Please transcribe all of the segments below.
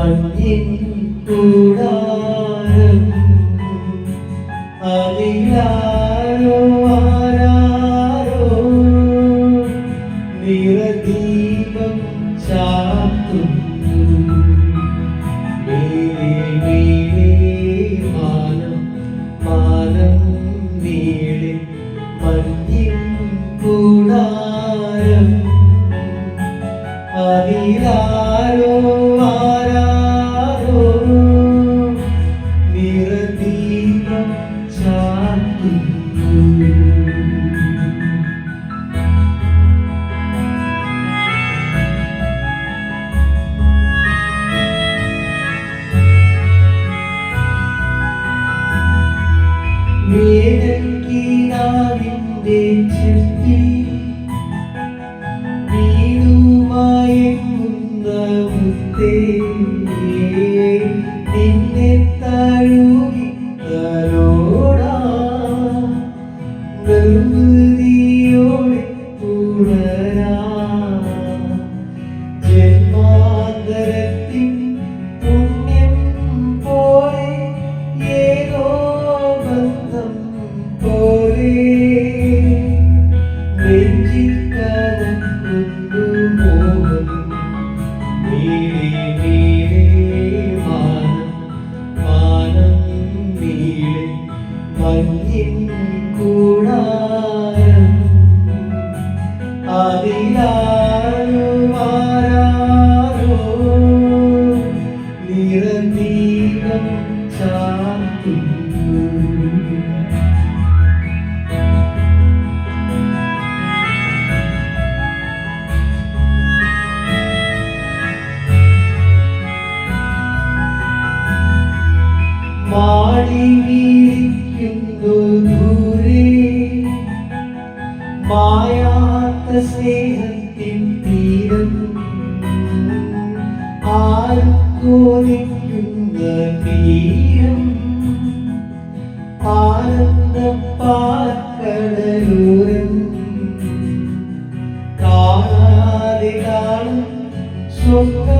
മഞ്ഞിൻ കൂടാരം അതിലാരോ ആരാരോ നിറദീപം ചാത്തും മേലെ മേലെ മാനം മാനം നീളെ മഞ്ഞ വേദക്കിനാവിന്റെ ചെത്തി വീണുമായെങ്ങുന്ന മുത്തേ നിർവൃതിയോടെ പുണരാ ജന്മാന്തരത്തിൻ പുണ്യം പോലെ ഏതോ ബന്ധം പോലെ നെഞ്ചിൽ കനക്കുന്നു മോഹം മായാത്ത സ്നേഹത്തിൻ തീരം ആർക്കോലിക്കുന്ന തീരം ആനന്ദ പാക്കടലൂരൻ കാണാതെ കാണും സ്വപ്നം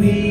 me.